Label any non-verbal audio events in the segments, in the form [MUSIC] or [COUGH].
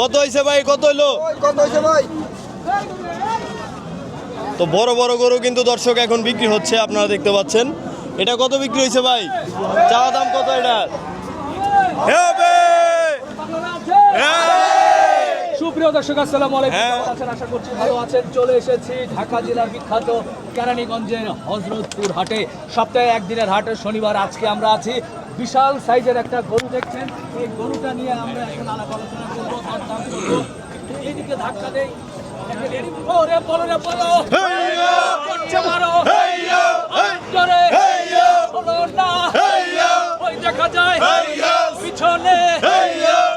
কত হয়েছে ভাই? কত হইল? কত হয়েছে ভাই তো বড় বড় গরু কিন্তু দর্শক এখন বিক্রি হচ্ছে আপনারা দেখতে পাচ্ছেন। এটা কত বিক্রি হয়েছে ভাই? চাওয়া দাম কত এটা? সুপ্রিয় দর্শক আসসালামু আলাইকুম। হ্যাঁ। আছেন? আশা করছি ভালো আছেন। চলে এসেছি ঢাকা জেলার বিখ্যাত কেরানীগঞ্জের হজরতপুর হাটে। সপ্তাহে একদিনের হাটে শনিবার। আজকে আমরা আছি বিশাল সাইজের একটা গরু দেখছেন। এই গরুটা নিয়ে আমরা এখন আলাপ আলোচনা করব তার দাম করব। এইদিকে ধাক্কা দেয় ওরে বলো রে বলো। মারো জোরে বলো না ওই দেখা যায় পিছনে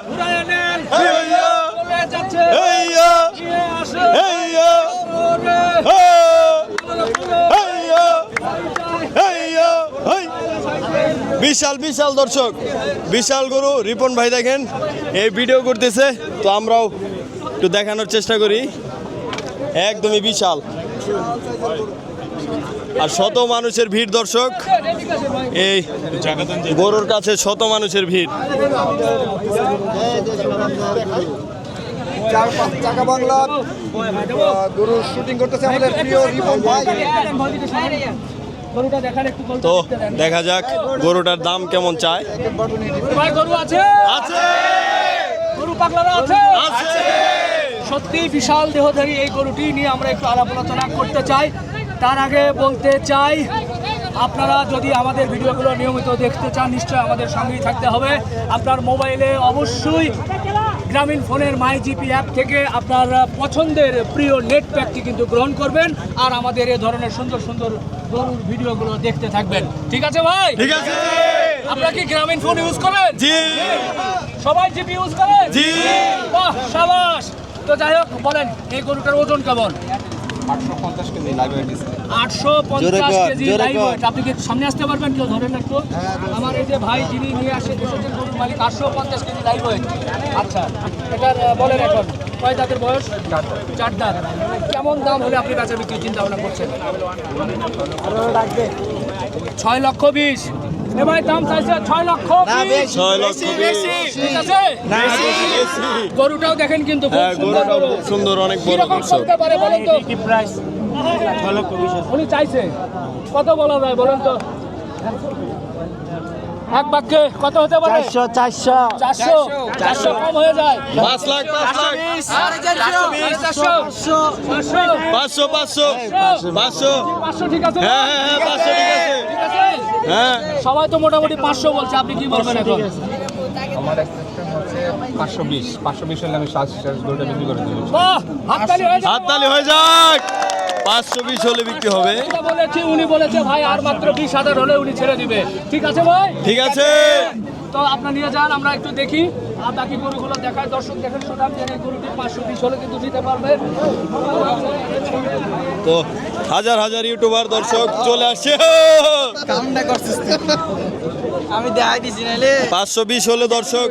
ঘুরায় নেন চলে যাচ্ছে নিয়ে আসে ওরে বিশাল বিশাল দর্শক, বিশাল গরু। রিপন ভাই দেখেন, এই ভিডিও করতেছে। তো আমরাও একটু দেখানোর চেষ্টা করি। একদমই বিশাল। আর শত মানুষের ভিড়, দর্শক। এই গরুর কাছে শত মানুষের ভিড়। বাংলা গরু শুটিং করতেছে আমাদের প্রিয় রিপন ভাই। তো দেখা যাক গরুটার দাম কেমন চায়। গরু আছে। আছে! গরু পাগলারা আছে। আছে! সত্যি বিশাল দেহধারী এই গরুটি নিয়ে আমরা একটু আলাপ আলোচনা করতে চাই। তার আগে বলতে চাই আপনারা যদি আমাদের ভিডিওগুলো নিয়মিত দেখতে চান নিশ্চয়ই আমাদের সঙ্গেই থাকতে হবে। আপনার মোবাইলে অবশ্যই গ্রামীণ ফোনের মাই জিপি অ্যাপ থেকে আপনার পছন্দের প্রিয় নেট প্যাকটি কিন্তু গ্রহণ করবেন। আর আমাদের এ ধরনের সুন্দর সুন্দর গরুর ভিডিওগুলো দেখতে থাকবেন। ঠিক আছে ভাই? ঠিক আছে। আপনারা কি গ্রামীণ ফোন ইউজ করেন? জি। সবাই জিপি ইউজ করেন? জি। বাহ সাবাস। তো যাই হোক বলেন এই গরুটার ওজন কেমন? আটশো জোরে পঞ্চাশ কর, কেজি লাইভ ওয়েট আপনি কি সামনে আসতে পারবেন কেউ ধরেন একটু। আমার এই যে ভাই যিনি নিয়ে আসে এসেছেন গরুর মালিক আটশো পঞ্চাশ কেজি লাইভ ওয়েট আচ্ছা এটার বলেন এখন কয় দাঁতের বয়স? চার দাঁত। কেমন দাম হলে আপনি বেচা বিক্রি চিন্তা ভাবনা করছেন ছয় লক্ষ বিশ। এ ভাই দাম চাইছে ছয় লক্ষ ছয় লক্ষ ঠিক আছে? গরুটাও দেখেন কিন্তু হ্যাঁ সুন্দর গরুটাও খুব সুন্দর অনেক বড় করতে পারে বলেন তো? উনি চাইছে। কত বলা যায় বলেন তো? এক বাক্যে কত হতে পারে? চারশো চারশো। চারশো চারশো কম হয়ে যায়। পাঁচ লাখ পাঁচশো পাঁচশো পাঁচশো। পাঁচশো। ঠিক আছে হ্যাঁ হ্যাঁ হ্যাঁ পাঁচশো ঠিক আছে। হ্যাঁ। সবাই তো মোটামুটি পাঁচশো বলছে। আপনি কি বলবেন এখন? আমার হচ্ছে পাঁচশো বিশ। পাঁচশো বিশ হলে আমি শ্বাস শ্বাস গরুটা বিক্রি করে দেবো হয়ে হাততালি হয়ে যাক। পাঁচশো বিশ হলে বিক্রি হবে। বলেছি উনি বলেছে ভাই আর মাত্র বিশ হাজার হলে উনি ছেড়ে দিবে। ঠিক আছে ভাই? ঠিক আছে। তো আপনার নিয়ে যান আমরা একটু দেখি। আর বাকি গরুগুলো দেখায় দর্শক দেখেন যে গরুটি পাঁচশো বিশ হলে কিন্তু দিতে পারবে। তো হাজার হাজার ইউটিউবার দর্শক চলে আসছে। কামটা করছিস আমি দেখাই দিছি নাইলে। পাঁচশো বিশ হলে দর্শক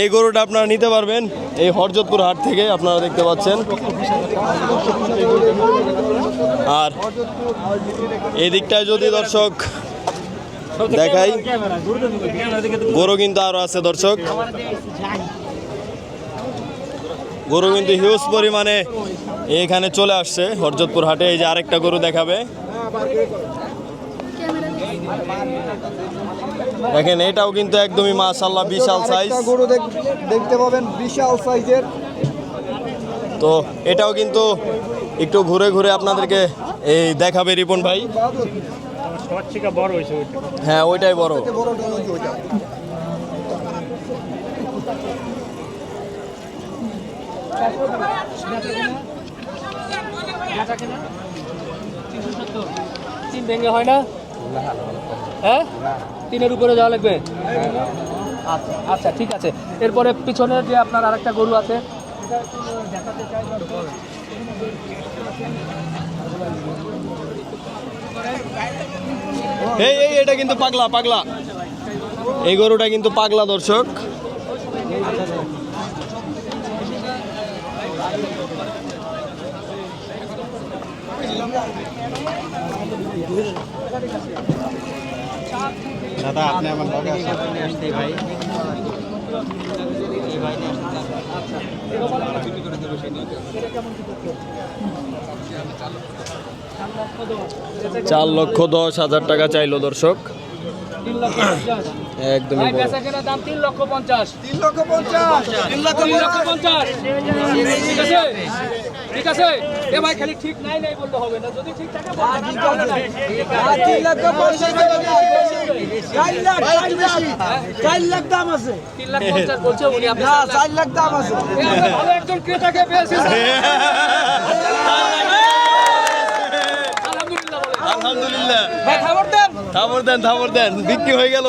এই গরুটা আপনারা নিতে পারবেন। এই হরজতপুর হাট থেকে আপনারা দেখতে পাচ্ছেন। আর এই দিকটায় যদি দর্শক দেখাই। গরু কিন্তু আরও আছে দর্শক। গরু কিন্তু হিউজ পরিমাণে এখানে চলে আসছে হরজতপুর হাটে। এই যে আরেকটা গরু দেখাবে। দেখেন এটাও কিন্তু একদমই মাশাল্লাহ বিশাল সাইজ গরু দেখতে পাবেন বিশাল সাইজের তো এটাও কিন্তু একটু ঘুরে ঘুরে আপনাদেরকে এই দেখাবে রিপন ভাই। হ্যাঁ ওইটাই বড়। ওইটা তিন ভেঙে হয় না? হ্যাঁ? তিনের উপরে যাওয়া লাগবে? আচ্ছা আচ্ছা ঠিক আছে। এরপরে পিছনে যে আপনার আরেকটা গরু আছে দেখাতে। এই এই এটা কিন্তু পাগলা পাগলা। এই গরুটা কিন্তু পাগলা দর্শক। দাদা আপনি আমার লগে আসেন। ভাই এটা কেমন কি করতে চার লক্ষ দশ। হাজার টাকা চাইলো দর্শক। একদমই ভাই বড়। বেচা কেনার দাম তিন লক্ষ পঞ্চাশ। তিন লক্ষ পঞ্চাশ। তিন লক্ষ পঞ্চাশ। ঠিক আছে? ঠিক আছে? এ ভাই খালি ঠিক নাই নাই বলতে হবে না। যদি ঠিক থাকে বলবেন, আমি বলব না। তিন চার লাখ চার লাখ দাম আছে। তিন লাখ পঞ্চাশ বলছে উনি আপনি চার লাখ। দাম আছে। ভালো একজন ক্রেতাকে পেয়েছি। [LAUGHS] আলহামদুলিল্লাহ। ভাই খবর দেন। থাপর দেন থাপর দেন। বিক্রি হয়ে গেল।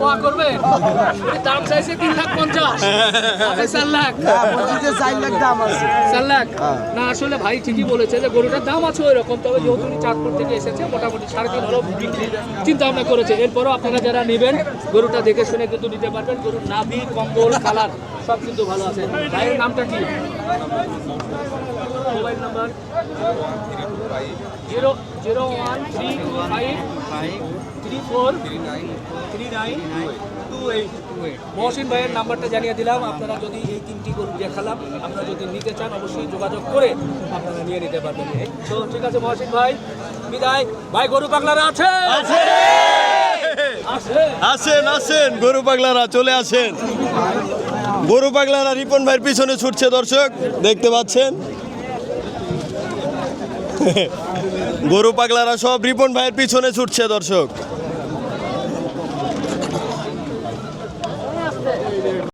দোয়া করবে। দাম চাইছে তিন লাখ পঞ্চাশ। আপনি চার লাখ। বলছি চার লাখ দাম আছে। চার লাখ। না আসলে ভাই ঠিকই বলেছে যে গরুটার দাম আছে ওই রকম তবে যেহেতু উনি চাঁদপুর থেকে এসেছে মোটামুটি সাড়ে তিন বিক্রি চিন্তা ভাবনা করেছে। এরপরও আপনারা যারা নেবেন গরুটা দেখে শুনে কিন্তু নিতে পারবেন। গরুর নাভি কম্বল কালার সব কিন্তু ভালো আছে। ভাইয়ের নামটা কি? Mobile number? Zero zero one three five three four three nine two eight Mohsin ভাইয়ের নাম্বারটা জানিয়ে দিলাম। আপনারা যদি এই তিনটি গরু দেখালাম আপনারা যদি নিতে চান অবশ্যই যোগাযোগ করে আপনারা নিয়ে নিতে পারবেন। তো ঠিক আছে মহসিন ভাই বিদায়। ভাই গরু পাগলারা আছে। আছে? আসেন আসেন গরু পাগলারা চলে আসেন। গরু পাগলারা রিপন ভাইয়ের পিছনে ছুটছে দর্শক দেখতে পাচ্ছেন। গরু পাগলারা সব রিপন ভাইয়ের পিছনে ছুটছে দর্শক।